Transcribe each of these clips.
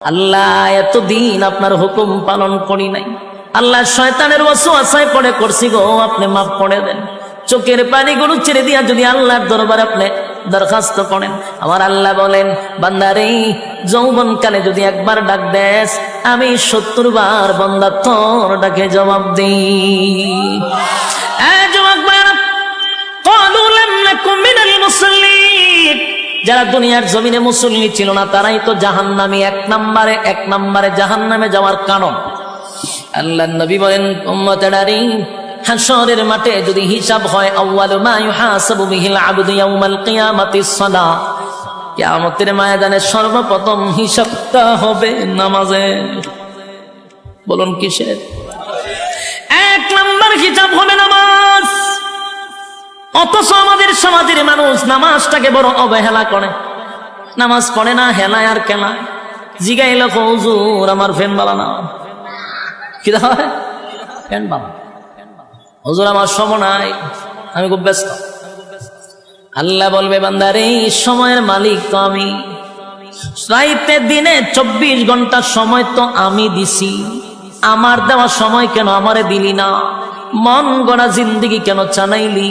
আল্লাহ, এতদিন আপনার হুকুম পালন করি নাই। আল্লাহ শয়তানের বসু আশায় পড়ে করছি গো, আপনি মাফ করে দেন। চোখের পানি গরু ছেড়ে দিয়া যদি আল্লাহর দরবার আপনি দরখাস্ত করেন। আমার আল্লাহ বলেন, বান্দারে যৌবন কালে যদি একবার ডাক দেশ আমি সত্তর বার বন্দার তোর ডাকে জবাব দিই। জবাব মুসল্লি যারা দুনিয়ার জমিনে মুসল্লি ছিল না, তারাই তো জাহান্নামী, এক নম্বরে এক নম্বরে জাহান্নামে যাওয়ার কারণ। আল্লাহ নবী বলেন হাসরের মাঠে যদি হিসাব হয়, আউয়ালু বিহিল আবদু ইয়াউমাল কিয়ামাতিস কিয়ামতের ময়দানে সর্বপ্রথম হিসাবটা হবে নামাজে বলুন কিসের? এক নম্বর হিসাব হবে নামাজ। অথচ আমাদের সমাজের মানুষ নামাজটাকে বড় অবহেলা করে। নামাজ পড়ে না, হেলায় আর কেলায়। জিগাইল হুজুর, আমার ফ্যান বালা না। কি হয়? ফ্যান বালা হুজুর, আমার সময় নাই, আমি খুব ব্যস্ত। আল্লাহ বলবে, বান্দারে সময়ের মালিক তো আমি। রাইতে দিনে চব্বিশ ঘণ্টা সময় তো আমি দিছি। আমার দেওয়া সময় কেন আমারে দিলি না? মন গড়া জিন্দিগি কেন চানাইলি?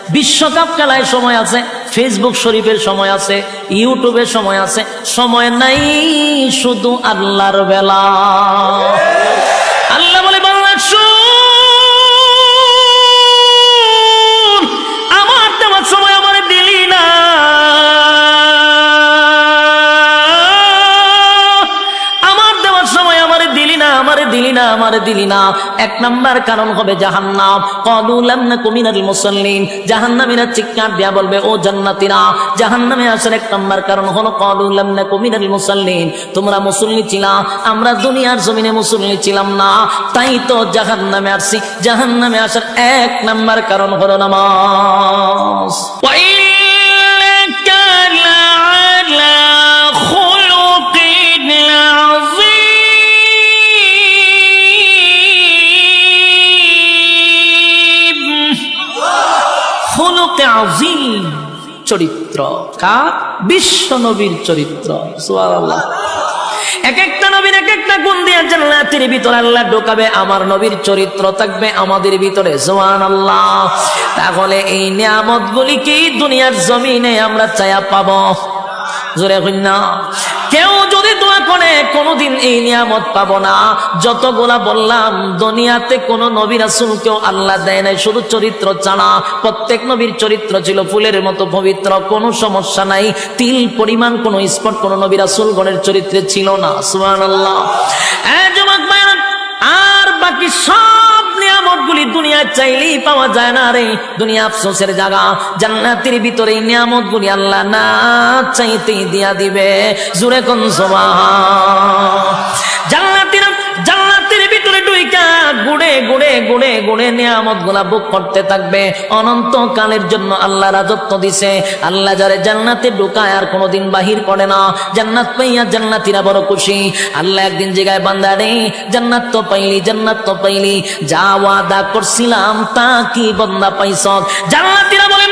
বিশ্বকাপ খেলায় সময় আছে ফেসবুক শরীফের সময় আছে ইউটিউবের সময় আছে, সময় নাই শুধু আল্লাহর বেলা। দিলি না আমারে দিলি না এক নাম্বার কারণ হবে জাহান্নাম কদুলাম না কুমিনাল মুসল্লিন জাহান্নামীরা চিৎকার দিয়া বলবে ও জান্নাতীরা জাহান্নামে আসার এক নাম্বার কারণ হলো কদুলাম না কুমিনাল মুসল্লিন তোমরা মুসল্লি ছিলা আমরা দুনিয়ার জমিনে মুসল্লি ছিলাম না তাই তো জাহান্নামে আসছি জাহান্নামে আসার এক নাম্বার কারণ হলো নামাজ وإنك لعلى خلق عظيم চরিত্র। কার? বিশ্ব নবীর চরিত্র। এক একটা নবীর এক একটা গুণ দিয়ে জান্নাতের ভিতরে আল্লাহ ঢোকাবে, আমার নবীর চরিত্র থাকবে আমাদের ভিতরে। জোয়ান আল্লাহ তাহলে এই নিয়ামত গুলিকে দুনিয়ার জমিনে আমরা চায়া পাবো। জোরে কেউ যদি করে কোনোদিন এই নিয়ামত পাবো না। যতগুলা বললাম, দুনিয়াতে কোন নবী রাসুল কেউ আল্লাহ দেয় নাই, শুধু চরিত্র ছাড়া। প্রত্যেক নবীর চরিত্র ছিল ফুলের মতো পবিত্র, কোনো সমস্যা নাই। তিল পরিমাণ কোনো স্পট কোনো নবী রাসুল গণের চরিত্রে ছিল না সুমান আল্লাহ আর বাকি সব নিয়ামত গুলি দুনিয়া চাইলেই পাওয়া যায় না রে। দুনিয়া আফসোসের জায়গা, জান্নাতের ভিতরে নিয়ামত গুলি আল্লাহ না চাইতেই দিয়া দিবে। জুড়ে কোন ডুইকা গুড়ে গুড়ে গুড়ে গুড়ে নিয়ামতগুলা বুক করতে থাকবে। অনন্ত কালের জন্য আল্লাহ রাজত্ব দিছে। আল্লাহ যারে জান্নাতে ঢুকায় আর কোনোদিন বাহির করে না। জান্নাত পাইয়া জান্নাতিরা বড় খুশি। আল্লাহ একদিন জায়গায় বান্দা রে, জান্নাত তো পাইলি, জান্নাত তো পাইলি। যা ওয়াদা করছিলাম তা কি বন্দা পাইছ জান্নাতিরা বলেন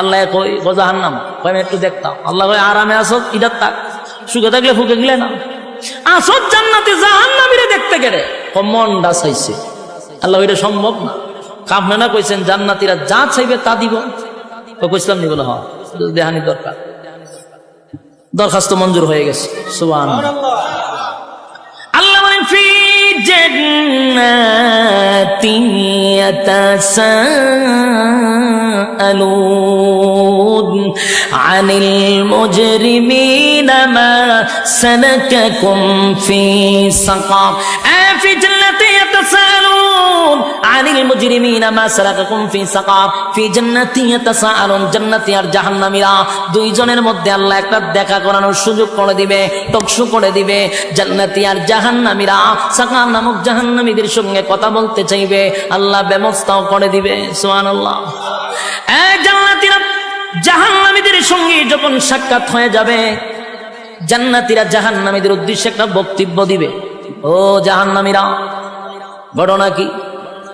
আল্লাহ কই গজাহার নাম একটু দেখতাম আল্লাহ আরামে ইদার থাক। সুখে থাকলে ফুকে গেলে না আসত জান্নাতে, জাহান্নামীরে দেখতে গেলে। আল্লাহ সম্ভব না। কামনা কইছেন, জান্নাতিরা যা চাইবে তা দিব। তো কইসলাম নি বলে হ দেহানি দরকার। দরখাস্ত মঞ্জুর হয়ে গেছে। সুবান আল্লাহ বলেন আনিল মুজরিমিনা মা সালাকাকুম ফি সাকার ফি জান্নাতি ইয়াতাসাআলুন আনিল মুজরিমিনা দুইজনের মধ্যে আল্লাহ একটা দেখা করানোর সুযোগ করে দিবে, টকশু করে দিবে। জান্নাতি আর জাহান্নামীরা সাকার নামক জাহান্নামীদের সঙ্গে কথা বলতে চাইবে, আল্লাহ ব্যবস্থাও করে দিবে, সুবহানাল্লাহ। এই জান্নাতীরা, জাহান্নামীদের সঙ্গে যখন সাক্ষাৎ হয়ে যাবে, জান্নাতীরা জাহান্নামীদের উদ্দেশ্যে একটা বক্তব্য দিবে। ও জাহান্নামীরা, ঘটনা কি?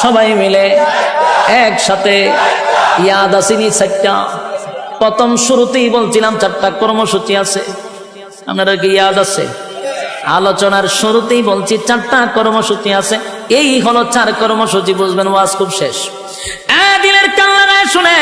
সবাই মিলে একসাথে ইয়াদ আসিনি চারটা। প্রথম শুরুতেই বলছিলাম চারটা কর্মসূচি আছে। আপনারা কি ইয়াদ আছে? আলোচনার শুরুতেই বলছি চারটা কর্মসূচি আছে। এই হলো চার কর্মসূচি, বুঝবেন ওয়াজ খুব শেষ। এ দিলের কান্না শুনে